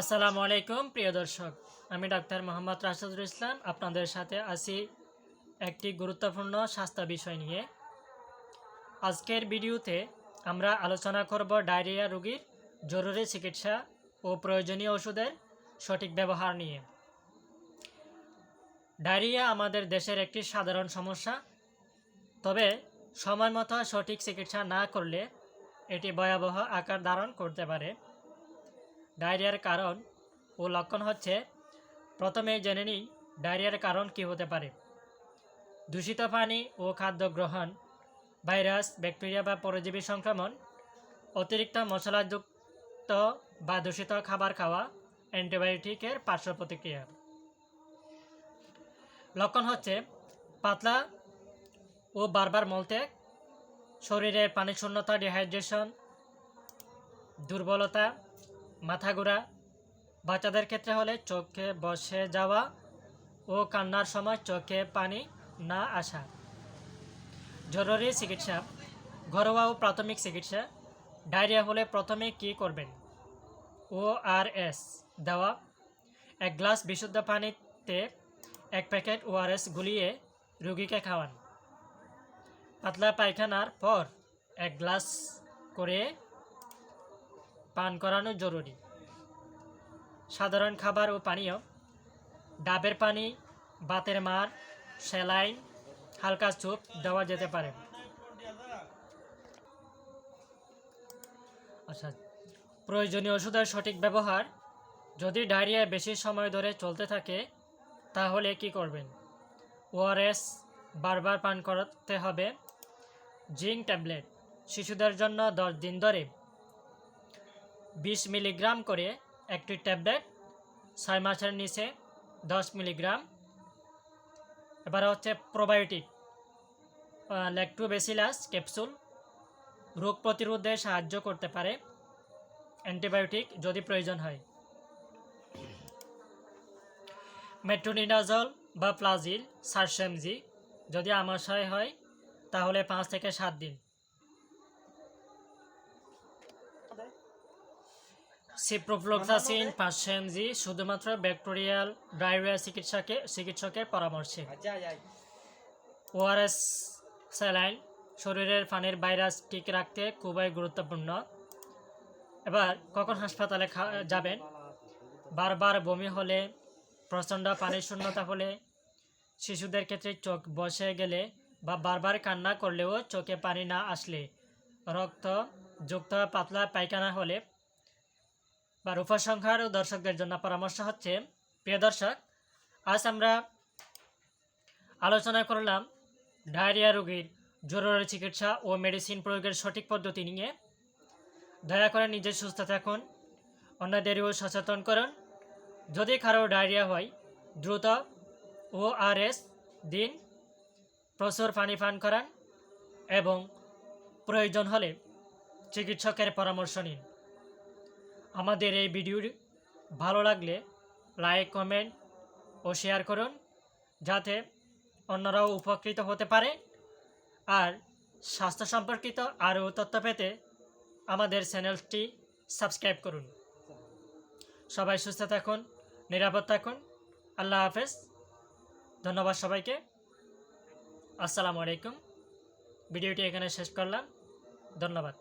আসসালামু আলাইকুম, প্রিয় দর্শক। আমি ডাক্তার মোহাম্মদ রাশিদুল ইসলাম। আপনাদের সাথে আছি একটি গুরুত্বপূর্ণ স্বাস্থ্য বিষয় নিয়ে। আজকের ভিডিওতে আমরা আলোচনা করব ডায়রিয়া রোগীর জরুরি চিকিৎসা ও প্রয়োজনীয় ওষুধের সঠিক ব্যবহার নিয়ে। ডায়রিয়া আমাদের দেশের একটি সাধারণ সমস্যা। তবে সময় মতো সঠিক চিকিৎসা না করলে এটি ভয়াবহ আকার ধারণ করতে পারে। ডায়রিয়ার কারণ ও লক্ষণ হচ্ছে, প্রথমে জেনে নিই ডায়রিয়ার কারণ কী হতে পারে। দূষিত পানি ও খাদ্য গ্রহণ, ভাইরাস, ব্যাকটেরিয়া বা পরজীবী সংক্রমণ, অতিরিক্ত মশলাযুক্ত বা দূষিত খাবার খাওয়া অ্যান্টিবায়োটিকের পার্শ্ব প্রতিক্রিয়া। লক্ষণ হচ্ছে, পাতলা ও বারবার মলত্যাগ শরীরের পানি শূন্যতা ডিহাইড্রেশন দুর্বলতা মাথা ঘোরা বাচ্চাদের ক্ষেত্রে হলে চোখে বসে যাওয়া ও কান্নার সময় চোখে পানি না আসা। জরুরি চিকিৎসা, ঘরোয়া ও প্রাথমিক চিকিৎসা, ডায়রিয়া হলে প্রথমে কি করবেন? ও আর এস দেওয়া, এক গ্লাস বিশুদ্ধ পানিতে এক প্যাকেট ওআরএস গুলিয়ে রুগীকে খাওয়ান। পাতলা পায়খানার পর এক গ্লাস করে পান করানো জরুরি। সাধারণ খাবার ও পানীয়, ডাবের পানি, বাতের মার স্যালাইন হালকা স্যুপ দেওয়া যেতে পারে। আচ্ছা প্রয়োজনীয় ওষুধের সঠিক ব্যবহার, যদি ডায়রিয়া বেশি সময় ধরে চলতে থাকে, তাহলে কি করবেন? ওআরএস বারবার পান করতে হবে। জিঙ্ক ট্যাবলেট, শিশুদের জন্য দশ দিন ধরে। বিশ মিলিগ্রাম করে একটি ট্যাবলেট, ছয় মাসের নিচে দশ মিলিগ্রাম। এবার হচ্ছে প্রোবায়োটিক ল্যাক্টোবেসিলাস ক্যাপসুল। রোগ প্রতিরোধে সাহায্য করতে পারে অ্যান্টিবায়োটিক যদি প্রয়োজন হয়। মেট্রোনিডাজল বা প্লাজিল সারসেমজি যদি আমাশয় হয়, তাহলে পাঁচ থেকে সাত দিন। সিপ্রোফ্লোক্সাসিন পাঁচশো এমজি শুধুমাত্র ব্যাকটেরিয়াল ডায়রিয়া চিকিৎসাকে চিকিৎসকের পরামর্শে। ওআরএস স্যালাইন শরীরের পানির ভাইরাস ঠিক রাখতে খুবই গুরুত্বপূর্ণ। এবার কখন হাসপাতালে যাবেন? বারবার বমি হলে প্রচণ্ড পানির শূন্যতা হলে শিশুদের ক্ষেত্রে চোখ বসে গেলে বা বারবার কান্না করলেও চোখে পানি না আসলে রক্ত যুক্ত পাতলা পায়খানা হলে বা উপসংহার ও দর্শকদের জন্য পরামর্শ হচ্ছে, প্রিয় দর্শক, আজ আমরা আলোচনা করলাম ডায়রিয়া রোগীর জরুরি চিকিৎসা ও মেডিসিন প্রয়োগের সঠিক পদ্ধতি নিয়ে। দয়া করে নিজে সুস্থ থাকুন অন্যদেরও সচেতন করুন। যদি কারও ডায়রিয়া হয়, দ্রুত ও আর এস দিন, প্রচুর পানি পান করান এবং প্রয়োজন হলে চিকিৎসকের পরামর্শ নিন। আমাদের এই ভিডিওটি ভালো লাগলে লাইক, কমেন্ট ও শেয়ার করুন যাতে অন্যরাও উপকৃত হতে পারে। আর স্বাস্থ্য সম্পর্কিত আরও তথ্য পেতে আমাদের চ্যানেলটি সাবস্ক্রাইব করুন। সবাই সুস্থ থাকুন, নিরাপদ থাকুন। আল্লাহ হাফেজ। ধন্যবাদ সবাইকে। আসসালামু আলাইকুম। ভিডিওটি এখানে শেষ করলাম। ধন্যবাদ।